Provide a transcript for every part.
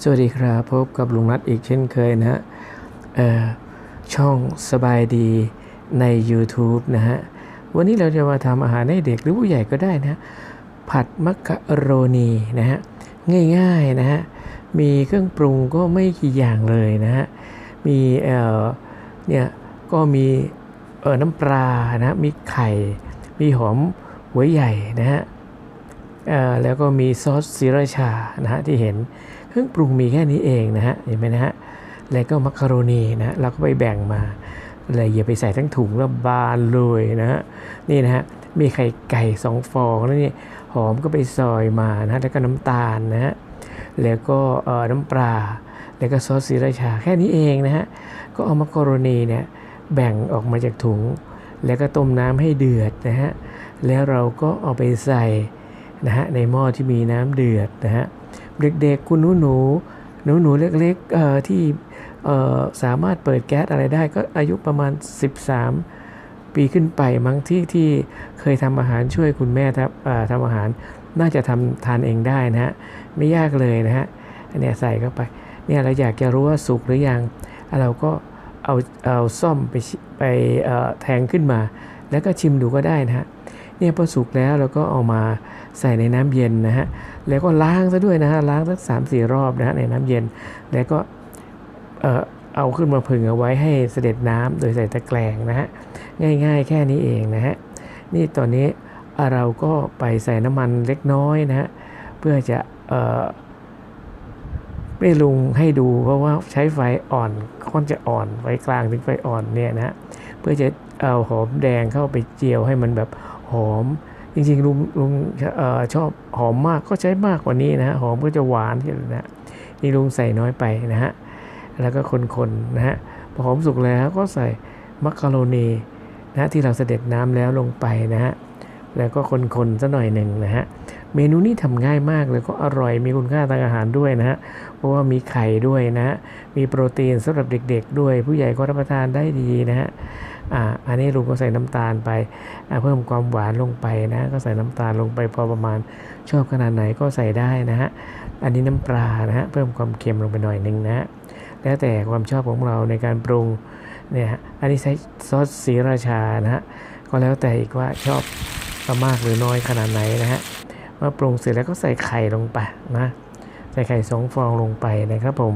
สวัสดีครับพบกับลุงนัทอีกเช่นเคยนะฮะช่องสบายดีใน YouTube นะฮะ วันนี้เราจะมาทำอาหารให้เด็กหรือผู้ใหญ่ก็ได้นะ ผัดมักกะโรนีนะฮะ ง่ายๆนะฮะ มีเครื่องปรุงก็ไม่กี่อย่างเลยนะฮะ มีเอ่อเนี่ยก็มีเอ่อน้ำปลานะฮะมีไข่ มีหอมหัวใหญ่นะฮะแล้วก็มีซอสซีราชานะฮะที่เห็น เครื่องปรุงมีแค่นี้เองนะฮะเห็นไหมนะฮะแล้วก็มักกะโรนีนะฮะเราก็ไปแบ่งมาเลยอย่าไปใส่ทั้งถุงแล้วบานเลยนะฮะนี่นะฮะมีไข่ไก่สองฟองแล้วนี่หอมก็ไปซอยมานะฮะแล้วก็น้ำตาลนะฮะแล้วก็น้ำปลาแล้วก็ซอสซีราชาแค่นี้เองนะฮะก็เอามักกะโรนีเนี่ยแบ่งออกมาจากถุง แล้วก็ต้มน้ำให้เดือดนะฮะแล้วเราก็เอาไปใส่นะฮะในหม้อที่มีน้ำเดือดนะฮะ เด็กๆ คุณหนูหนูหนูหนูเล็กๆที่สามารถเปิดแก๊สอะไรได้ก็อายุประมาณ 13 ปีขึ้นไปมั้งที่ที่เคยทำอาหารช่วยคุณแม่ทำเอ่อทำอาหารน่าจะทำทานเองได้นะฮะไม่ยากเลยนะฮะอันเนี้ยใส่เข้าไปเนี่ยเราอยากจะรู้ว่าสุกหรือยังเราก็เอาเอาซ่อมไปไปแทงขึ้นมา แล้วก็ชิมดูก็ได้นะฮะเนี่ยพอสุกแล้วเราก็เอามาใส่ในน้ำเย็นนะฮะ แล้วก็ล้างซะด้วยนะฮะล้างสักสามสี่รอบนะฮะในน้ำเย็น แล้วก็เอ่อเอาขึ้นมาผึ่งเอาไว้ให้เสด็จน้ำโดยใส่ตะแกรงนะฮะง่ายๆ แค่นี้เองนะฮะนี่ตอนนี้เราก็ไปใส่น้ำมันเล็กน้อยนะฮะเพื่อจะเอ่อไม่ลุงให้ดูเพราะว่าใช้ไฟอ่อนค่อนจะอ่อนไฟกลางถึงไฟอ่อนเนี่ยนะเพื่อจะเอาหอมแดงเข้าไปเจียวให้มันแบบหอม จริงๆลุงลุงออชอบหอมมากก็ใช้มากกว่านี้นะฮะหอมก็จะหวานขึ้นนะฮะนี่ลุงใส่น้อยไปนะฮะแล้วก็คนๆนะฮะพอหอมสุกแล้วก็ใส่มักกะโรนีนะที่เราเสด็จน้ำแล้วลงไปนะฮะแล้วก็คนๆสักหน่อยหนึ่งนะฮะเมนูนี้ทำง่ายมากเลยก็อร่อยมีคุณค่าทางอาหารด้วยนะฮะเพราะว่ามีไข่ด้วยนะฮะมีโปรตีนสำหรับเด็ก ๆ ด้วย ผู้ใหญ่ก็รับประทานได้ดีนะฮะ อ่าอันนี้ลุงก็ใส่น้ำตาลไปเพิ่มความหวานลงไปนะก็ใส่น้ำตาลลงไปพอประมาณชอบขนาดไหนก็ใส่ได้นะฮะอันนี้น้ำปลานะฮะเพิ่มความเค็มลงไปหน่อยหนึ่งนะฮะแล้วแต่ความชอบของเราในการปรุงเนี่ยฮะอันนี้ใช้ซอสสีราชานะฮะก็แล้วแต่อีกว่าชอบมากหรือน้อยขนาดไหนนะฮะเมื่อปรุงเสร็จแล้วก็ใส่ไข่ลงไปนะใส่ไข่สองฟองลงไปนะครับผม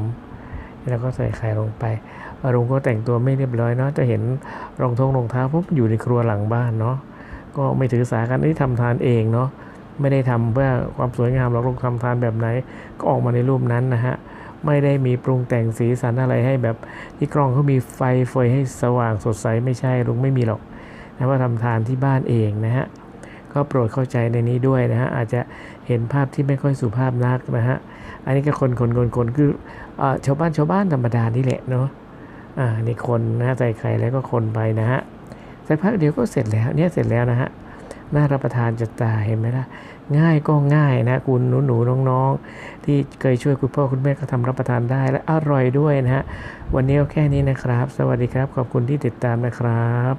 แล้วก็ใส่ไข่ลงไป ลุงก็แต่งตัวไม่เรียบร้อยเนาะจะเห็นรองท้องรองเท้าเพราะอยู่ในครัวหลังบ้านเนาะก็ไม่ถือสากันที่ทำทานเองเนาะไม่ได้ทำเพื่อความสวยงามหรอกลงทำทานแบบไหนก็ออกมาในรูปนั้นนะฮะไม่ได้มีปรุงแต่งสีสันอะไรให้แบบที่กล้องเขามีไฟเฟยให้สว่างสดใสไม่ใช่ลุงไม่มีหรอกนะว่าทำทานที่บ้านเองนะฮะก็โปรดเข้าใจในนี้ด้วยนะฮะอาจจะเห็นภาพที่ไม่ค่อยสุภาพนักนะฮะอันนี้ก็คนคนคนคนคืออชาวบ้านชาวบ้านธรรมดานี่แหละเนาะ อ่านี่คนนะใส่ไข่แล้วก็คนไปนะฮะสักพักเดียวก็เสร็จแล้วเนี่ยเสร็จแล้วนะฮะน่ารับประทานจะตายเห็นไหมล่ะง่ายก็ง่ายนะคุณหนูหนูน้องๆ ที่เคยช่วยคุณพ่อคุณแม่ก็ทำรับประทานได้และอร่อยด้วยนะฮะวันนี้ก็แค่นี้นะครับ สวัสดีครับ ขอบคุณที่ติดตามนะครับ